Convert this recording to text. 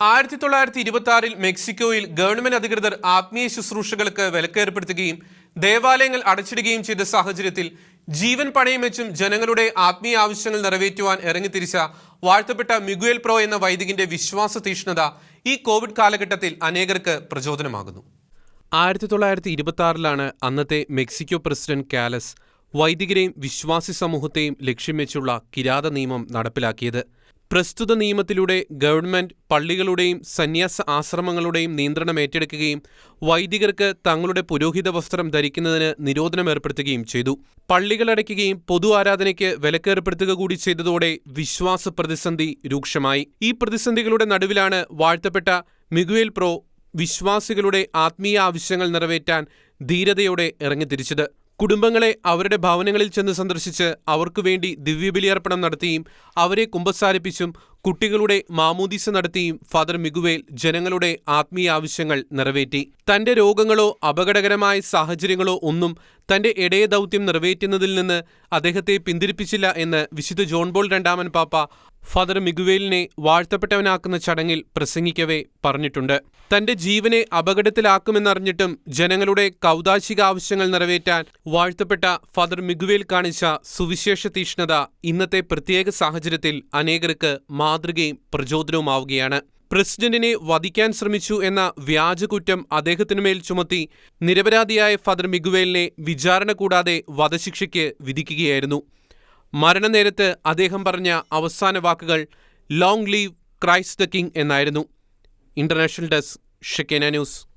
ആയിരത്തി തൊള്ളായിരത്തി ഇരുപത്തി ആറിൽ മെക്സിക്കോയിൽ ഗവൺമെന്റ് അധികൃതർ ആത്മീയ ശുശ്രൂഷകൾക്ക് വിലക്കേർപ്പെടുത്തുകയും ദേവാലയങ്ങൾ അടച്ചിടുകയും ചെയ്ത സാഹചര്യത്തിൽ ജീവൻ പണയം വെച്ചും ജനങ്ങളുടെ ആത്മീയ ആവശ്യങ്ങൾ നിറവേറ്റുവാൻ ഇറങ്ങിത്തിരിച്ച വാഴ്ത്തപ്പെട്ട മിഗുവേൽ പ്രോ എന്ന വൈദികന്റെ വിശ്വാസ തീഷ്ണത ഈ കോവിഡ് കാലഘട്ടത്തിൽ അനേകർക്ക് പ്രചോദനമാകുന്നു. ആയിരത്തി തൊള്ളായിരത്തി ഇരുപത്തി ആറിലാണ് അന്നത്തെ മെക്സിക്കോ പ്രസിഡന്റ് കാലസ് വൈദികരെയും വിശ്വാസി സമൂഹത്തെയും ലക്ഷ്യം വെച്ചുള്ള കിരാത നിയമം നടപ്പിലാക്കിയത്. പ്രസ്തുത നിയമത്തിലൂടെ ഗവൺമെന്റ് പള്ളികളുടെയും സന്യാസ ആശ്രമങ്ങളുടെയും നിയന്ത്രണം ഏറ്റെടുക്കുകയും വൈദികർക്ക് തങ്ങളുടെ പുരോഹിത വസ്ത്രം ധരിക്കുന്നതിന് നിരോധനം ഏർപ്പെടുത്തുകയും ചെയ്തു. പള്ളികളടയ്ക്കുകയും പൊതു ആരാധനയ്ക്ക് വിലക്കേർപ്പെടുത്തുക കൂടി ചെയ്തതോടെ വിശ്വാസ പ്രതിസന്ധി രൂക്ഷമായി. ഈ പ്രതിസന്ധികളുടെ നടുവിലാണ് വാഴ്ത്തപ്പെട്ട മിഗുവേൽ പ്രോ വിശ്വാസികളുടെ ആത്മീയ ആവശ്യങ്ങൾ നിറവേറ്റാൻ ധീരതയോടെ ഇറങ്ങിത്തിരിച്ചത്. കുടുംബങ്ങളെ അവരുടെ ഭവനങ്ങളിൽ ചെന്ന് സന്ദർശിച്ച് അവർക്കു വേണ്ടി ദിവ്യബലിയർപ്പണം നടത്തിയും അവരെ കുമ്പസാരിപ്പിച്ചും കുട്ടികളുടെ മാമോദീസ നടത്തിയും ഫാദർ മിഗുവേൽ ജനങ്ങളുടെ ആത്മീയ ആവശ്യങ്ങൾ നിറവേറ്റി. തന്റെ രോഗങ്ങളോ അപകടകരമായ സാഹചര്യങ്ങളോ ഒന്നും തന്റെ ഇടയ ദൗത്യം നിറവേറ്റുന്നതിൽ നിന്ന് അദ്ദേഹത്തെ പിന്തിരിപ്പിച്ചില്ല എന്ന് വിശുദ്ധ ജോൺ ബോൾ രണ്ടാമൻ പാപ്പ ഫാദർ മിഗുവേലിനെ വാഴ്ത്തപ്പെട്ടവനാക്കുന്ന ചടങ്ങിൽ പ്രസംഗിക്കവേ പറഞ്ഞിട്ടുണ്ട്. തന്റെ ജീവനെ അപകടത്തിലാക്കുമെന്നറിഞ്ഞിട്ടും ജനങ്ങളുടെ കൗതാശിക ആവശ്യങ്ങൾ നിറവേറ്റാൻ വാഴ്ത്തപ്പെട്ട ഫാദർ മിഗുവേൽ കാണിച്ച സുവിശേഷ തീഷ്ണത ഇന്നത്തെ പ്രത്യേക സാഹചര്യത്തിൽ അനേകർക്ക് മാതൃകയും പ്രചോദനവുമാവുകയാണ്. പ്രസിഡന്റിനെ വധിക്കാൻ ശ്രമിച്ചു എന്ന വ്യാജകുറ്റം അദ്ദേഹത്തിനുമേൽ ചുമത്തി നിരപരാധിയായ ഫാദർ മിഗുവേലിനെ വിചാരണ കൂടാതെ വധശിക്ഷയ്ക്ക് വിധിക്കുകയായിരുന്നു. മരണനേരത്ത് അദ്ദേഹം പറഞ്ഞ അവസാന വാക്കുകൾ long live Christ the king എന്നായിരുന്നു. International desk ഷെക്കേന news.